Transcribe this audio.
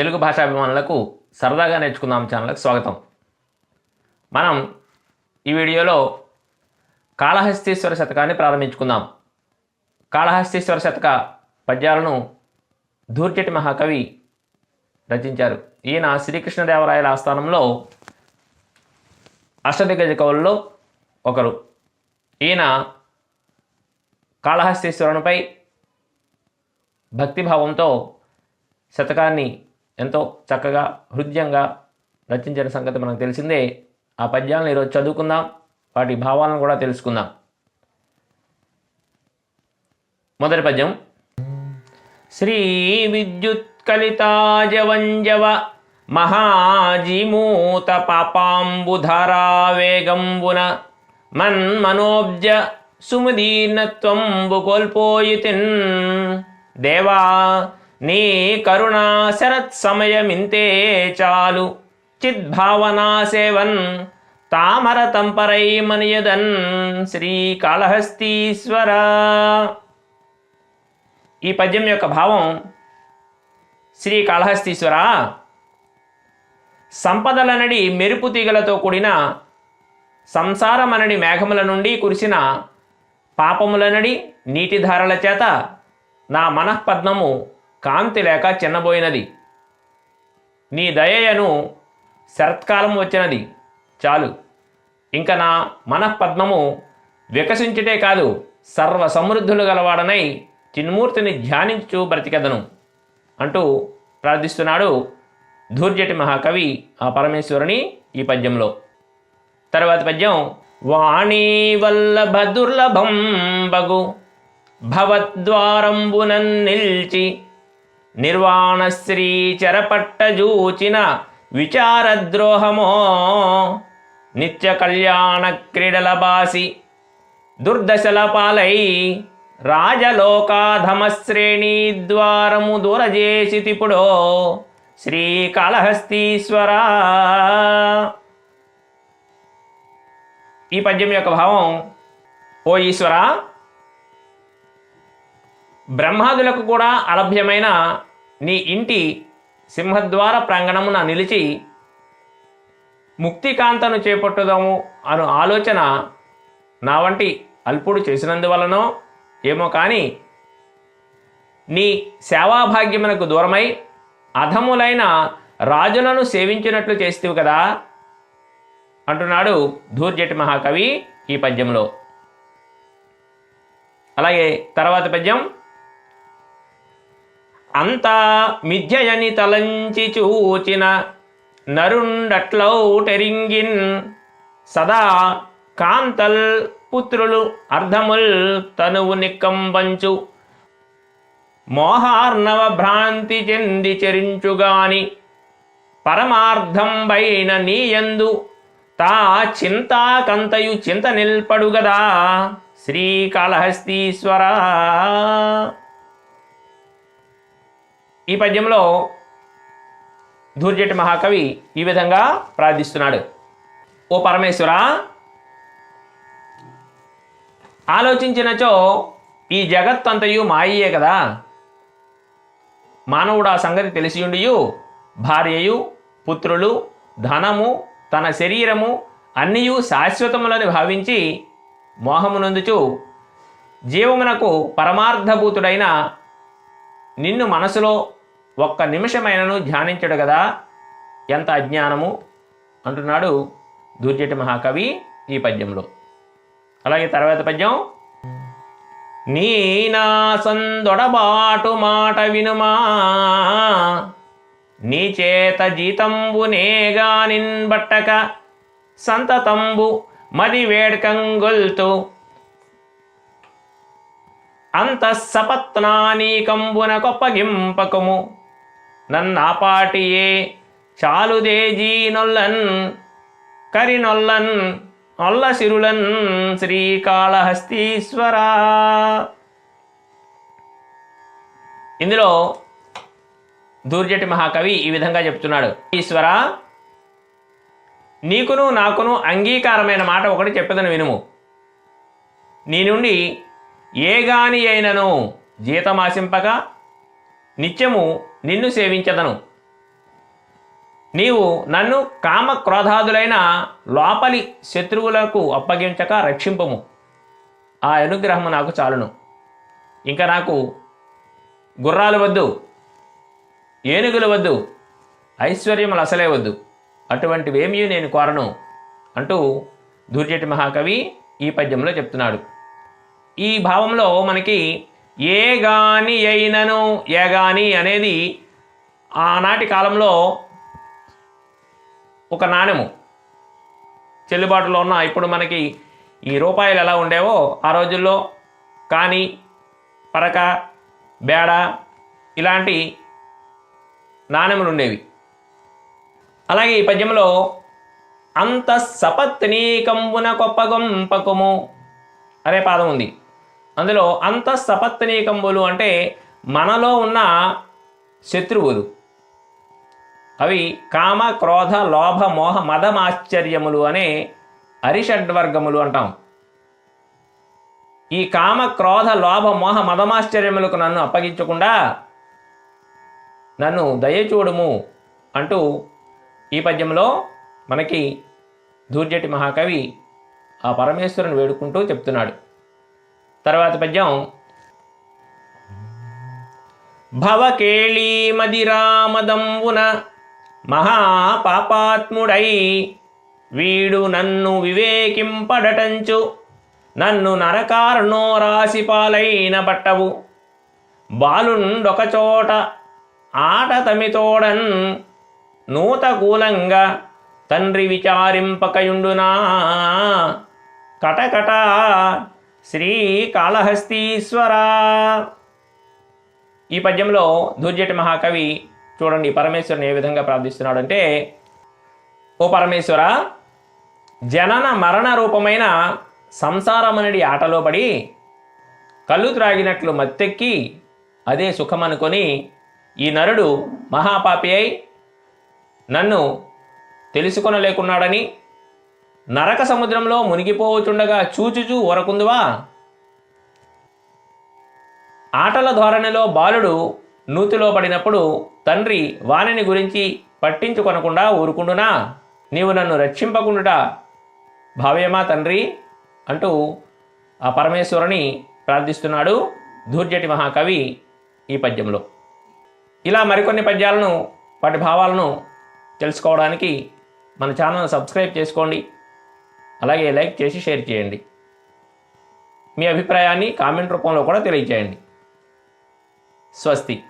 తెలుగు భాషాభిమానులకు సరదాగా నేర్చుకుందాం ఛానల్కి స్వాగతం. మనం ఈ వీడియోలో కాళహస్తీశ్వర శతకాన్ని ప్రారంభించుకుందాం. కాళహస్తీశ్వర శతక పద్యాలను ధూర్జటి మహాకవి రచించారు. ఈయన శ్రీకృష్ణదేవరాయల ఆస్థానంలో అష్టదిగ్గజ కవుల్లో ఒకరు. ఈయన కాళహస్తీశ్వరునిపై భక్తిభావంతో శతకాన్ని ఎంతో చక్కగా హృదయంగా రచించిన సంగతి మనకు తెలిసిందే. ఆ పద్యాలను ఈరోజు చదువుకుందాం. వాటి భావాలను కూడా తెలుసుకుందాం. మొదటి పద్యం. శ్రీ విద్యుత్ కలితాజవంజవ మహాజీమూత పాపాంబుధారా వేగంబున మన్మనోబ్జ సుమదీర్ణత్వంబు కోల్పోయితిన్. దేవా నీ కరుణా శరత్ సమయమింతే చాలు. చిద్భావనా సేవన్ తామర తంపరై మనియదన్ శ్రీకాళహస్తీశ్వర. ఈ పద్యం యొక్క భావం శ్రీకాళహస్తీశ్వర. సంపదలనడి మెరుపు తీగలతో కూడిన సంసారమనడి మేఘముల నుండి కురిసిన పాపములనడి నీటిధారల చేత నా మనఃపద్మము కాంతి లేక చిన్నబోయినది. నీ దయయను శరత్కాలం వచ్చినది. చాలు. ఇంక నా మనఃపద్మము వికసించుటే కాదు సర్వ సమృద్ధులు గలవాడనై చిన్మూర్తిని ధ్యానించు బ్రతికెదను అంటూ ప్రార్థిస్తున్నాడు ధూర్జటి మహాకవి ఆ పరమేశ్వరుని ఈ పద్యంలో. తర్వాత పద్యం వాణీ వల్లభ దుర్లభం బగు భవద్వారంబునన్ నిల్చి నిర్వాణశ్రీ చెరపట్టజూచిన విచారద్రోహమో. నిత్య కళ్యాణ క్రీడల బాసి దుర్దశల పాలై రాజలోకాధమశ్రేణీ ద్వారము దూరజేసితిపుడో శ్రీకాళహస్తీశ్వర. ఈ పద్యం యొక్క భావం ఓ ఈశ్వర బ్రహ్మాదులకు కూడా అలభ్యమైన నీ ఇంటి సింహద్వార ప్రాంగణమున నిలిచి ముక్తికాంతను చేపట్టుదాము అను ఆలోచన నా వంటి అల్పుడు చేసినందువలనో ఏమో కానీ నీ సేవాభాగ్యమునకు దూరమై అధములైన రాజులను సేవించినట్లు చేస్తేవు కదా అంటున్నాడు ధూర్జటి మహాకవి ఈ పద్యంలో. అలాగే తర్వాత పద్యం అంతా మిథ్యయని తలంచి చూచిన నరుండట్లౌటెరింగిన్ సదా కాంతల్ పుత్రులు అర్ధముల్ తనువు నిక్కంబంచు. మోహార్ణవ భ్రాంతి చెంది చెరించుగాని పరమార్థంబైన నీయందు తా చింతాకంతయు చింత నిల్పడుగదా శ్రీకాళహస్తీశ్వరా. ఈ పద్యంలో ధూర్జటి మహాకవి ఈ విధంగా ప్రార్థిస్తున్నాడు. ఓ పరమేశ్వర ఆలోచించినచో ఈ జగత్తంతయు మాయయే కదా. మానవుడు ఆ సంగతి తెలిసియుండియు భార్యయు పుత్రులు ధనము తన శరీరము అన్నీయు శాశ్వతములని భావించి మోహమునందుచు జీవమునకు పరమార్థభూతుడైన నిన్ను మనసులో ఒక్క నిమిషమైనను ధ్యానించడు కదా. ఎంత అజ్ఞానము? అంటున్నాడు దుర్జటి మహాకవి ఈ పద్యంలో. అలాగే తర్వాత పద్యం. నీ మాట వినుమా. నీ చేత జీతంబునేగా నిన్బట్టక. సంతతంబు మది వేడ్కంగొల్తు. అంత సపత్నానీకంబున కొప్పగింపకము. నన్నాపాటియే చాలుదేజీ నొల్లన్ కరినొల్లన్ నొల్ల శిరులన్ శ్రీకాళహస్తీశ్వర. ఇందులో దూర్జటి మహాకవి ఈ విధంగా చెప్తున్నాడు. ఈశ్వర నీకును నాకును అంగీకారమైన మాట ఒకటి చెప్పదను వినుము. నీ నుండి ఏ గాని అయినను జీతమాశింపక నిత్యము నిన్ను సేవించదను. నీవు నన్ను కామ క్రోధాదులైన లోపలి శత్రువులకు అప్పగించక రక్షింపము. ఆ అనుగ్రహము నాకు చాలును. ఇంకా నాకు గుర్రాలు వద్దు ఏనుగులు వద్దు ఐశ్వర్యములు అసలే వద్దు. అటువంటివేమీ నేను కోరను అంటూ దుర్జటి మహాకవి ఈ పద్యంలో చెప్తున్నాడు. ఈ భావంలో మనకి ఏ గాని అయినను ఏ గాని అనేది ఆనాటి కాలంలో ఒక నాణెము. చెల్లుబాటులో ఉన్న ఇప్పుడు మనకి ఈ రూపాయలు ఎలా ఉండేవో ఆ రోజుల్లో కానీ పరక బేడ ఇలాంటి నాణెములు ఉండేవి అలాగే ఈ పద్యంలో అంత సపత్నీకంబున కొప్పగొంపకము అనే పాదం ఉంది. అందులో అంతఃసపత్నీకంబులు అంటే మనలో ఉన్న శత్రువులు. అవి కామ క్రోధ లోభ మోహ మదమాశ్చర్యములు అనే అరిషడ్వర్గములు అంటాం. ఈ కామ క్రోధ లోభ మోహ మదమాశ్చర్యములకు నన్ను అప్పగించకుండా నన్ను దయచూడుము అంటూ ఈ పద్యంలో మనకి దూర్జటి మహాకవి ఆ పరమేశ్వరుని వేడుకుంటూ చెప్తున్నాడు. తర్వాత పద్యం. భవకేళీమదిరామదంబున మహాపాపాత్ముడై వీడు నన్ను వివేకింపడటంచు నన్ను నరకారణో రాశి పాలైన బట్టవు బాలుండొకచోట ఆట తమితోడన్ నూతకూలంగా తండ్రి విచారింపకయుండునా. కటకట శ్రీకాళహస్తీశ్వర. ఈ పద్యంలో దుర్జటి మహాకవి చూడండి పరమేశ్వరుని ఏ విధంగా ప్రార్థిస్తున్నాడంటే ఓ పరమేశ్వర జనన మరణ రూపమైన సంసారమనడి ఆటలో పడి కళ్ళు త్రాగినట్లు మత్తెక్కి అదే సుఖమనుకొని ఈ నరుడు మహాపాపి అయి నన్ను తెలుసుకొనలేకున్నాడని నరక సముద్రంలో మునిగిపోవచుండగా చూచుచూ ఊరకుందువా ఆటల ధోరణిలో బాలుడు నూతిలో పడినప్పుడు తండ్రి వానిని గురించి పట్టించుకొనకుండా ఊరుకుండునా? నీవు నన్ను రక్షింపకుండుట భావ్యమా తండ్రి? అంటూ ఆ పరమేశ్వరుని ప్రార్థిస్తున్నాడు ధూర్జటి మహాకవి ఈ పద్యంలో. ఇలా మరికొన్ని పద్యాలను వాటి భావాలను తెలుసుకోవడానికి మన ఛానల్ సబ్స్క్రైబ్ చేసుకోండి. అలాగే లైక్ చేసి షేర్ చేయండి. మీ అభిప్రాయాన్ని కామెంట్ రూపంలో కూడా తెలియజేయండి. స్వస్తి.